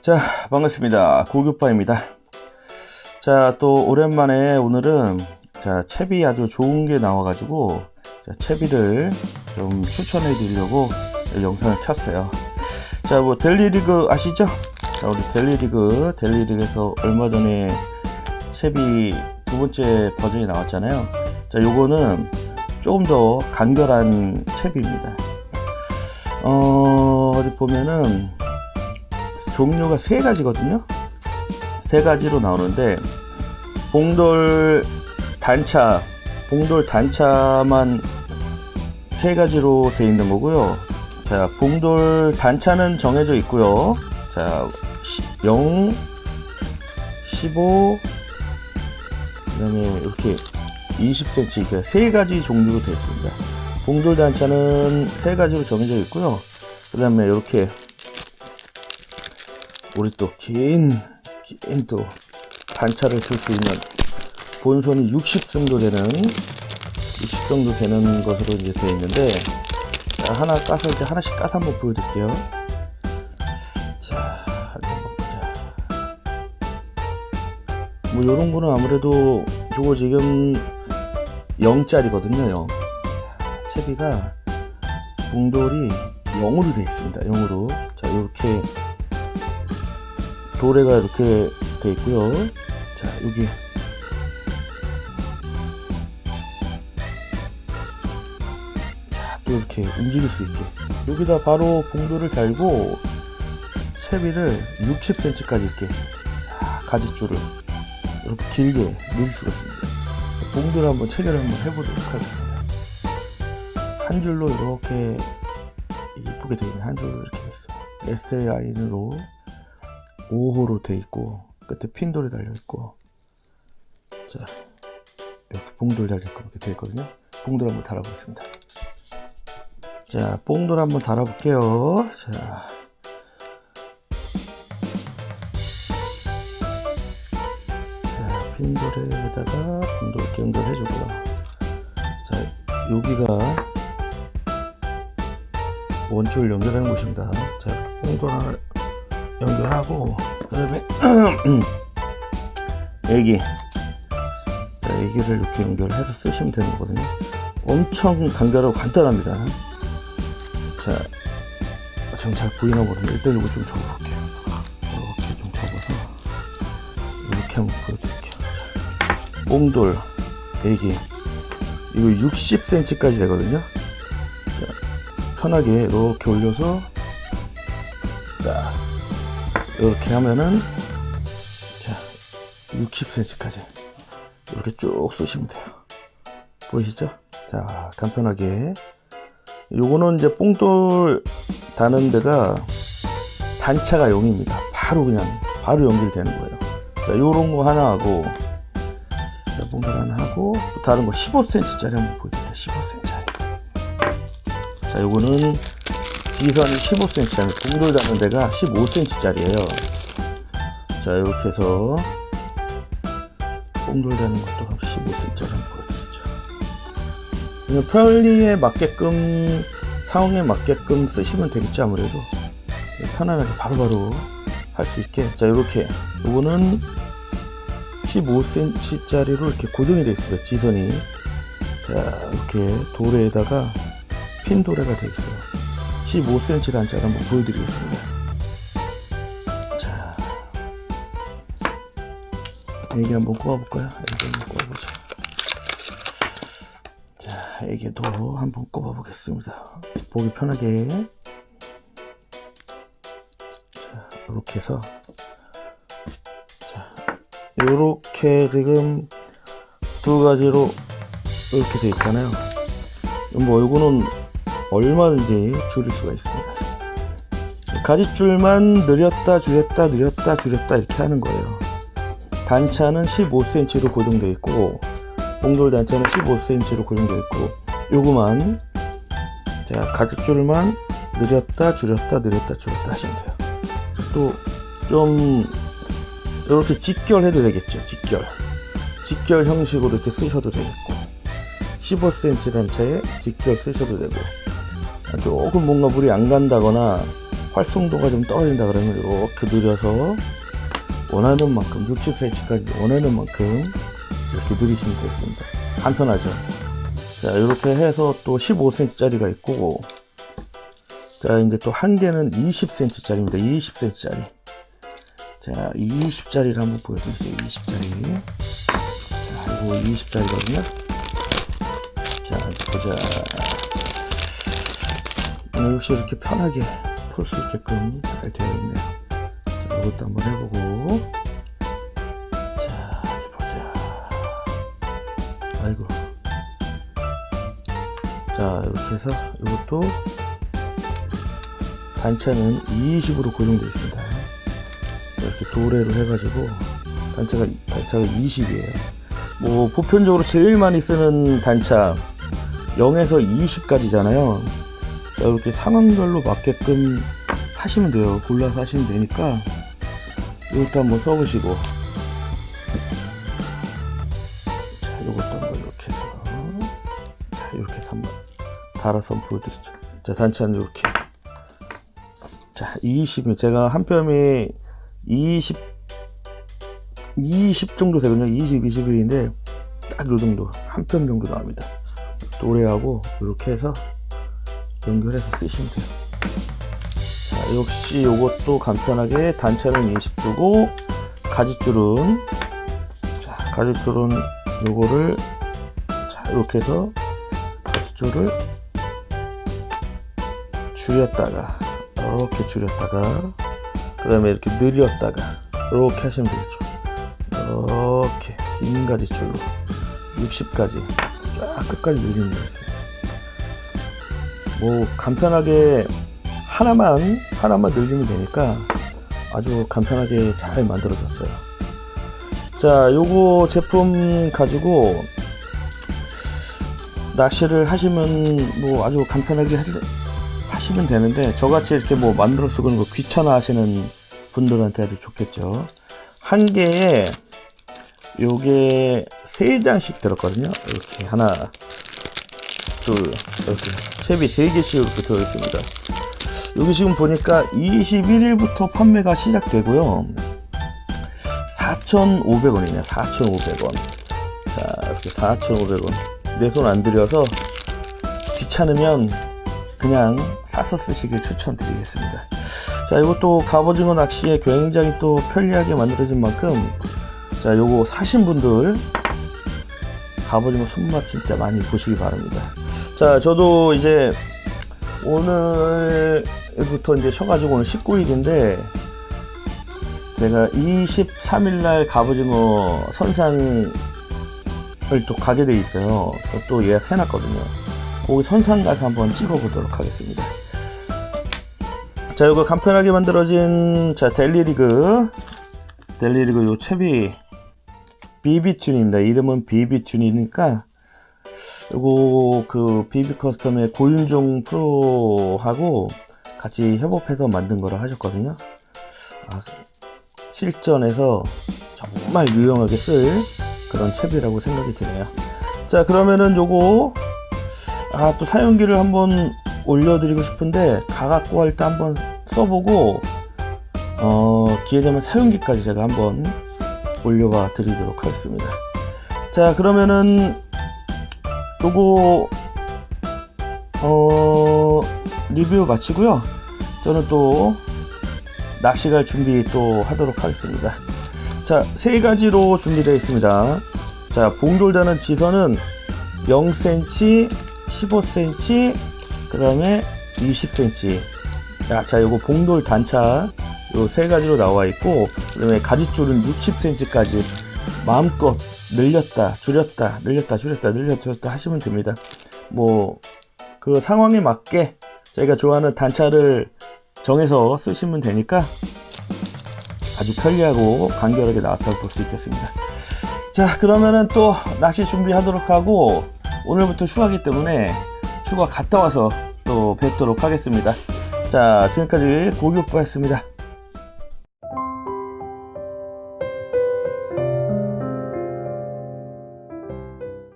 자, 반갑습니다. 고교파입니다. 자, 또 오랜만에 오늘은 자, 채비 아주 좋은 게 나와가지고 자, 채비를 좀 추천해 드리려고 영상을 켰어요. 자, 뭐 델리리그 아시죠? 자, 우리 델리리그, 델리리그에서 얼마 전에 채비 두 번째 버전이 나왔잖아요. 자, 요거는 조금 더 간결한 채비입니다. 어, 어디 보면은 종류가 세 가지거든요. 세 가지로 나오는데 봉돌 단차, 봉돌 단차만 세 가지로 돼 있는 거고요. 자, 봉돌 단차는 정해져 있고요. 자, 0, 15, 그다음에 이렇게 20cm 이렇게 세 가지 종류로 되어 있습니다. 봉돌 단차는 세 가지로 정해져 있고요. 그다음에 이렇게 우리 또 긴, 긴또 단차를 쓸수 있는 본선이 60 정도 되는 60 정도 되는 것으로 이제 되어 있는데 자, 하나 까서 이제 하나씩 까서 한번 보여드릴게요. 자, 한번 보자. 뭐 이런 거는 아무래도 저거 지금 0짜리거든요. 0. 채비가 봉돌이 0으로 되어 있습니다. 0으로. 자, 이렇게 도래가 이렇게 돼 있고요. 자, 여기 자, 또 이렇게 움직일 수 있게 여기다 바로 봉돌을 달고 채비를 60cm까지 이렇게 자, 가지줄을 이렇게 길게 누릴 수가 있습니다. 봉돌 한번 체결을 한번 해보도록 하겠습니다. 한 줄로 이렇게 이쁘게 되어 있는 한 줄로 이렇게. ST 라인으로 5호로 돼 있고 끝에 핀돌이 달려 있고 자 이렇게 봉돌 달릴 거 이렇게 돼 있거든요. 봉돌 한번 달아보겠습니다. 자 봉돌 한번 달아볼게요. 자. 자, 핀돌에다가 봉돌 연결해주고요. 자, 여기가 원줄 연결하는 곳입니다. 자, 이렇게 봉돌 하나 연결하고 그다음에 애기 자, 애기를 이렇게 연결해서 쓰시면 되는 거거든요. 엄청 간결하고 간단합니다. 자, 지금 잘 보이나 모르는데 일단 이거 좀 접어볼게요. 이렇게 좀 접어서 이렇게 한번 보여드릴게요. 자, 뽕돌 애기 이거 60cm까지 되거든요. 자, 편하게 이렇게 올려서 자, 이렇게 하면은 자 60cm까지 이렇게 쭉 쏘시면 돼요. 보이시죠? 자 간편하게. 요거는 이제 뽕돌 다는 데가 단차가 0입니다. 바로 그냥 바로 연결되는 거예요. 자 요런 거 하나 하고 자 뽕돌 하나 하고 또 다른 거 15cm 짜리 한번 보여드릴게요. 15cm 짜리. 자 요거는 지선이 15cm, 봉돌 닿는 데가 15cm짜리예요. 자, 이렇게 해서 봉돌 닿는 것도 15cm짜리 한번 보여드리죠. 편리에 맞게끔 상황에 맞게끔 쓰시면 되겠죠, 아무래도 편안하게 바로바로 할 수 있게. 자, 이렇게 이거는 15cm짜리로 이렇게 고정이 되어 있습니다. 지선이 자, 이렇게 도래에다가 핀 도래가 되어 있어요. 15cm 단차를 한번 보여드리겠습니다. 자, 애기 한번 꼽아볼까요? 애기 한번 꼽아보죠. 자, 애기도 한번 꼽아보겠습니다. 보기 편하게. 자, 이렇게 해서. 자, 이렇게 지금 두 가지로 이렇게 되어 있잖아요. 뭐, 이거는 얼마든지 줄일 수가 있습니다. 가지줄만 늘렸다 줄였다 늘렸다 줄였다 이렇게 하는 거예요. 단차는 15cm로 고정되어 있고 봉돌 단차는 15cm로 고정되어 있고 요거만 자 가지줄만 늘렸다 줄였다 늘렸다 줄였다 하시면 돼요. 또 좀 이렇게 직결해도 되겠죠. 직결 직결 형식으로 이렇게 쓰셔도 되겠고 15cm 단차에 직결 쓰셔도 되고 조금 뭔가 물이 안 간다거나 활성도가 좀 떨어진다 그러면 이렇게 늘려서 원하는 만큼 60cm까지 원하는 만큼 이렇게 늘리시면 되겠습니다. 간편하죠. 자 이렇게 해서 또 15cm짜리가 있고 자 이제 또 한 개는 20cm짜리입니다. 20cm짜리. 자 20짜리를 한번 보여드릴게요. 20짜리. 자 이거 20짜리거든요. 자 보자. 어, 역시 이렇게 편하게 풀 수 있게끔 잘 되어 있네요. 자, 이것도 한번 해보고. 자, 어디 보자. 아이고. 자, 이렇게 해서 이것도 단차는 20으로 고정되어 있습니다. 이렇게 도래를 해가지고 단차가 단차가 20이에요. 뭐 보편적으로 제일 많이 쓰는 단차 0에서 20까지잖아요. 자, 이렇게 상황별로 맞게끔 하시면 돼요. 골라서 하시면 되니까 이것도 한번 써보시고 자, 이것도 한번 이렇게 해서 자, 이렇게 해서 한번 달아서 보여드리죠. 자, 단차는 이렇게 자, 20이 제가 한 뼘이 20 20 정도 되거든요. 20, 21인데 딱 요 정도 한 뼘 정도 나옵니다. 도래하고 이렇게 해서 연결해서 쓰시면 돼요. 자, 역시 이것도 간편하게 단차는 20 주고 가지줄은 자, 가지줄은 요거를 자, 이렇게 해서 가지줄을 줄였다가 이렇게 줄였다가 그 다음에 이렇게 늘렸다가 이렇게 하시면 되겠죠. 이렇게 긴 가지줄로 60까지 쫙 끝까지 늘리면 되겠습니다. 뭐 간편하게 하나만 하나만 늘리면 되니까 아주 간편하게 잘 만들어졌어요. 자, 요거 제품 가지고 낚시를 하시면 뭐 아주 간편하게 할- 하시면 되는데 저같이 이렇게 뭐 만들어 쓰는 거 귀찮아 하시는 분들한테 아주 좋겠죠. 한 개에 요게 세 장씩 들었거든요. 이렇게 하나, 둘, 이렇게 채비 세 개씩 이렇게 들어 있습니다. 여기 지금 보니까 21일부터 판매가 시작되고요. 4,500원이네요. 4,500원. 자, 이렇게 4,500원. 내 손 안 들여서 귀찮으면 그냥 싸서 쓰시길 추천드리겠습니다. 자, 이것도 갑오징어 낚시에 굉장히 또 편리하게 만들어진 만큼 자, 요거 사신 분들 갑오징어 손맛 진짜 많이 보시기 바랍니다. 자, 저도 이제 오늘부터 이제 쉬어가지고 오늘 19일인데 제가 23일날 갑오징어 선상을 또 가게 돼 있어요. 저또 예약해놨거든요. 거기 선상 가서 한번 찍어보도록 하겠습니다. 자, 이거 간편하게 만들어진 자 델리리그 델리리그 요 채비 비비튠입니다. 이름은 비비튠이니까 요거 그 비비 커스텀의 고윤종 프로하고 같이 협업해서 만든 거라 하셨거든요. 아, 실전에서 정말 유용하게 쓸 그런 채비라고 생각이 드네요. 자 그러면은 요거 아 또 사용기를 한번 올려드리고 싶은데 가갖고 할 때 한번 써보고 어 기회 되면 사용기까지 제가 한번 올려봐 드리도록 하겠습니다. 자 그러면은 요거 어 리뷰 마치고요. 저는 또 낚시 갈 준비 또 하도록 하겠습니다. 자, 세 가지로 준비되어 있습니다. 자, 봉돌다는 지선은 0cm, 15cm, 그 다음에 20cm. 야, 자, 요거 봉돌 단차 요 세 가지로 나와 있고, 그 다음에 가지줄은 60cm까지 마음껏 늘렸다, 줄였다, 늘렸다, 줄였다, 늘렸다, 줄였다 하시면 됩니다. 뭐, 그 상황에 맞게 저희가 좋아하는 단차를 정해서 쓰시면 되니까 아주 편리하고 간결하게 나왔다고 볼 수 있겠습니다. 자, 그러면은 또 낚시 준비하도록 하고 오늘부터 휴가기 때문에 휴가 갔다 와서 또 뵙도록 하겠습니다. 자, 지금까지 고교오빠였습니다.